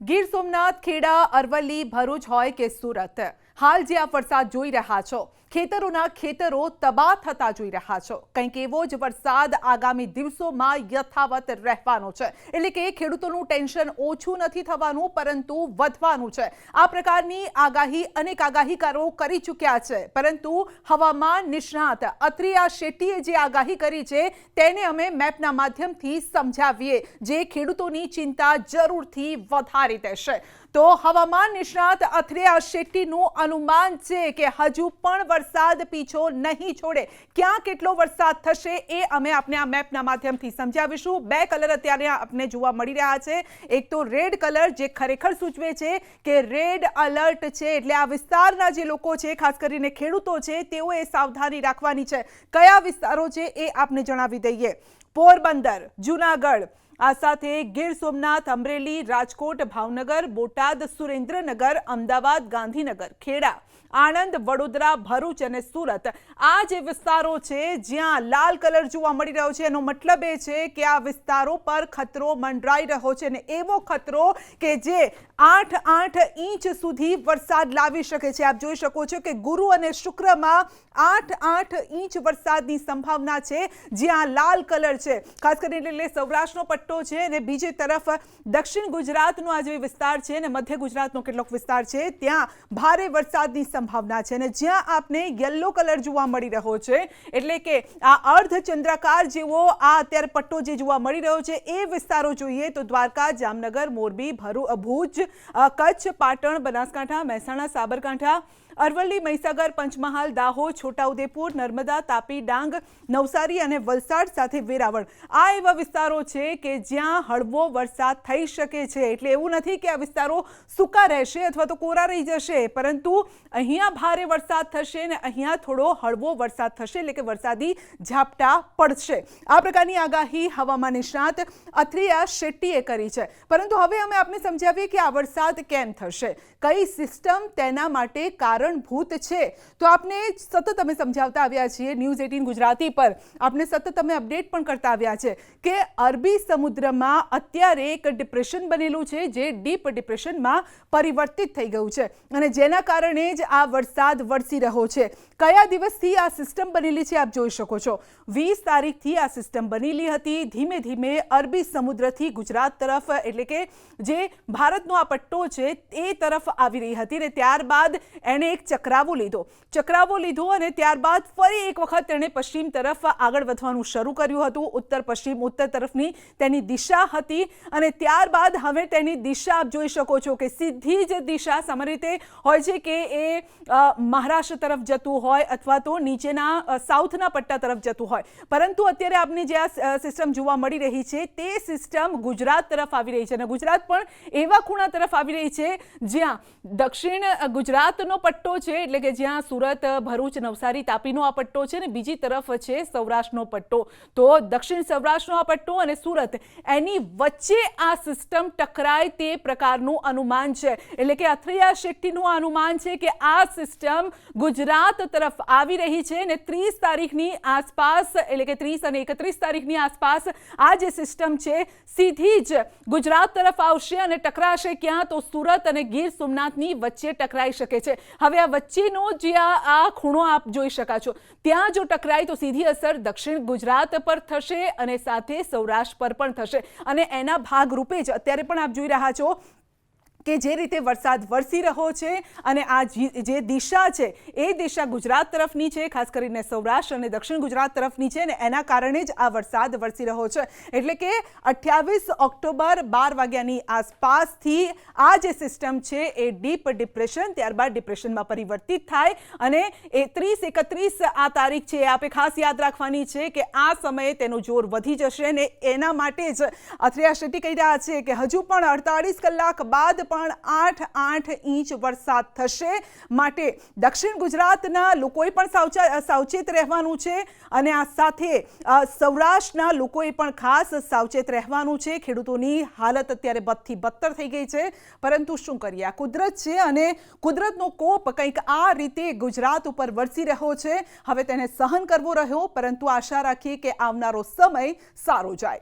ગીર સોમનાથ ખેડા અરવલ્લી ભરૂચ હોય કે સુરત. હાલ જે આ વરસાદ જોઈ રહ્યા છો, ખેતરોના ખેતરો તબાહ થતા જોઈ રહ્યા છો. કંઈક એવો જ વરસાદ આગામી દિવસોમાં યથાવત રહેવાનો છે. એટલે કે ખેડૂતોનું ટેન્શન ઓછું નથી થવાનું, પરંતુ વધવાનું છે. આ પ્રકારની આગાહી અનેક આગાહીકારો કરી ચૂક્યા છે. પરંતુ હવામાન નિષ્ણાત અત્રિયા શેટ્ટીએ જે આગાહી કરી છે, તેને અમે મેપના માધ્યમથી સમજાવીએ, જે ખેડૂતોની ચિંતા જરૂરથી વધારી દેશે. તો હવામાન નિષ્ણાત અથરિયા શેટ્ટીનું અનુમાન છે કે હજુ પણ વરસાદ પીછો નહીં છોડે. ક્યાં કેટલો વરસાદ થશે એ અમે આપને આ મેપના માધ્યમથી સમજાવીશું. બે કલર અત્યારે આપને જોવા મળી રહ્યા છે. એક તો રેડ કલર જે ખરેખર સૂચવે છે કે રેડ અલર્ટ છે. એટલે આ વિસ્તારના જે લોકો છે, ખાસ કરીને ખેડૂતો છે, તેઓએ સાવધાની રાખવાની છે. કયા વિસ્તારો છે એ આપને જણાવી દઈએ. પોરબંદર, જુનાગઢ આ સાથે ગીર સોમનાથ અમરેલી રાજકોટ ભાવનગર બોટાદ સુરેન્દ્રનગર અમદાવાદ ગાંધીનગર ખેડા. આણંદ, વડોદરા, ભરૂચ અને સુરત. આ જે વિસ્તારો છે, જ્યાં લાલ કલર જોવા મળી રહ્યો છે, એનો મતલબ એ છે કે આ વિસ્તારો પર ખતરો મંડરાઈ રહ્યો છે અને એવો ખતરો કે જે આઠ આઠ ઇંચ સુધી વરસાદ લાવી શકે છે. આપ જોઈ શકો છો કે ગુરુ અને શુક્રમાં આઠ આઠ ઇંચ વરસાદની સંભાવના છે, જ્યાં લાલ કલર છે. ખાસ કરીને સૌરાષ્ટ્રનો પટ્ટો છે અને બીજી તરફ દક્ષિણ ગુજરાતનો આ જે વિસ્તાર છે અને મધ્ય ગુજરાતનો કેટલોક વિસ્તાર છે, ત્યાં ભારે વરસાદની સંભાવના છે અને જ્યાં આપને યલો કલર જોવા મળી રહ્યો છે, એટલે કે આ અર્ધચંદ્રાકાર જેવો આ અત્યારે પટ્ટો જે જોવા મળી રહ્યો છે, એ વિસ્તારો જોઈએ તો દ્વારકા, જામનગર, મોરબી, ભરૂ, ભુજ કચ્છ, પાટણ, બનાસકાંઠા, મહેસાણા, સાબરકાંઠા અરવલ્લી મહીસાગર પંચમહાલ, દાહોદ, છોટાઉદેપુર, નર્મદા, તાપી, ડાંગ, નવસારી અને વલસાડ સાથે વેરાવળ. આ એવા વિસ્તારો છે કે જ્યાં હળવો વરસાદ થઈ શકે છે. એટલે એવું નથી કે આ વિસ્તારો સૂકા રહેશે અથવા તો કોરા રહી જશે, પરંતુ અહીંયા ભારે વરસાદ થશે ને અહીંયા થોડો હળવો વરસાદ થશે, એટલે કે વરસાદી ઝાપટા પડશે. આ પ્રકારની આગાહી હવામાન નિષ્ણાત અથરિયા શેટ્ટીએ કરી છે. પરંતુ હવે અમે આપને સમજાવીએ કે આ વરસાદ કેમ થશે. કઈ સિસ્ટમ તેના માટે કારણભૂત છે. તો આપને સતત અમે સમજાવતા આવ્યા છીએ ન્યૂઝ એટીન ગુજરાતી પર. આપને સતત અમે અપડેટ પણ કરતા આવ્યા છે કે અરબી સમુદ્રમાં અત્યારે એક ડિપ્રેશન બનેલું છે, જે ડીપ ડિપ્રેશનમાં પરિવર્તિત થઈ ગયું છે. અને જેના કારણે જ આ વરસાદ વરસી રહ્યો છે. કયા દિવસથી આ સિસ્ટમ બનેલી છે આપ જોઈ શકો છો. વીસ તારીખથી આ સિસ્ટમ બનેલી હતી. ધીમે ધીમે અરબી સમુદ્રથી ગુજરાત તરફ, એટલે કે જે ભારતનો આ પટ્ટો છે, એ તરફ આવી રહી હતી અને ત્યારબાદ એણે એક ચક્રાવો લીધો. ચક્રાવો લીધો અને ત્યારબાદ ફરી એક વખત તેણે પશ્ચિમ તરફ આગળ વધવાનું શરૂ કર્યું હતું. ઉત્તર, પશ્ચિમ, ઉત્તર તરફની તેની દિશા હતી અને ત્યારબાદ હવે તેની દિશા આપ જોઈ શકો છો કે સીધી જ દિશા સામાન્ય રીતે હોય છે કે એ મહારાષ્ટ્ર તરફ જતું હોય અથવા તો નીચેના સાઉથના પટ્ટા તરફ જતું હોય. પરંતુ અત્યારે આપને જે આ સિસ્ટમ જોવા મળી રહી છે તે સિસ્ટમ ગુજરાત તરફ આવી રહી છે. અને ગુજરાત પણ એવા ખૂણા તરફ આવી રહી છે જ્યાં દક્ષિણ ગુજરાતનો પટ્ટો છે, એટલે કે જ્યાં સુરત, ભરૂચ, નવસારી તાપીનો આ પટ્ટો છે ને બીજી તરફ છે સૌરાષ્ટ્રનો પટ્ટો. તો દક્ષિણ સૌરાષ્ટ્રનો આ પટ્ટો અને સુરત, એની વચ્ચે આ સિસ્ટમ ટકરાય તે પ્રકારનું અનુમાન છે. એટલે કે અથરિયા શેટ્ટીનું અનુમાન છે કે આ સિસ્ટમ ગુજરાત તરફ આવી રહી છે ને ત્રીસ તારીખની આસપાસ, એટલે કે ત્રીસ અને એકત્રીસ તારીખની આસપાસ આ જે સિસ્ટમ છે, સીધી જ ગુજરાત તરફ આવશે અને ટકરાશે ક્યાં? તો સુરત અને ગીર સોમનાથની વચ્ચે ટકરાઈ શકે છે. હવે આ વચ્ચેનો જે આ ખૂણો આપ જોઈ શકા છો. ત્યાં જો ટકરાય તો સીધી અસર દક્ષિણ ગુજરાત પર થશે અને સાથે સૌરાષ્ટ્ર પર પણ થશે. અને એના ભાગરૂપે જ અત્યારે પણ આપ જોઈ રહ્યા છો કે જે રીતે વરસાદ વરસી રહ્યો છે અને આ જે દિશા છે, એ દિશા ગુજરાત તરફની છે, ખાસ કરીને સૌરાષ્ટ્ર અને દક્ષિણ ગુજરાત તરફની છે ને એના કારણે જ આ વરસાદ વરસી રહ્યો છે. એટલે કે અઠ્યાવીસ ઓક્ટોબર બાર વાગ્યાની આસપાસથી આ જે સિસ્ટમ છે, એ ડીપ ડિપ્રેશન ત્યારબાદ ડિપ્રેશનમાં પરિવર્તિત થાય અને એ ત્રીસ એકત્રીસ આ તારીખ છે, એ આપે ખાસ યાદ રાખવાની છે કે આ સમયે તેનું જોર વધી જશે ને એના માટે જ અથરિયા શેટ્ટી કહી રહ્યા છે કે હજુ પણ અડતાળીસ કલાક બાદ પણ આઠ આઠ ઇંચ વરસાદ થશે. માટે દક્ષિણ ગુજરાતના લોકોએ પણ સાવચા, સાવચેત રહેવાનું છે અને આ સાથે સૌરાષ્ટ્રના લોકોએ પણ ખાસ સાવચેત રહેવાનું છે. ખેડૂતોની હાલત અત્યારે બદથી બદતર થઈ ગઈ છે. પરંતુ શું કરીએ? આ કુદરત છે અને કુદરતનો કોપ કંઈક આ રીતે ગુજરાત ઉપર વરસી રહ્યો છે. હવે તેને સહન કરવો રહ્યો, પરંતુ આશા રાખીએ કે આવનારો સમય સારો જાય.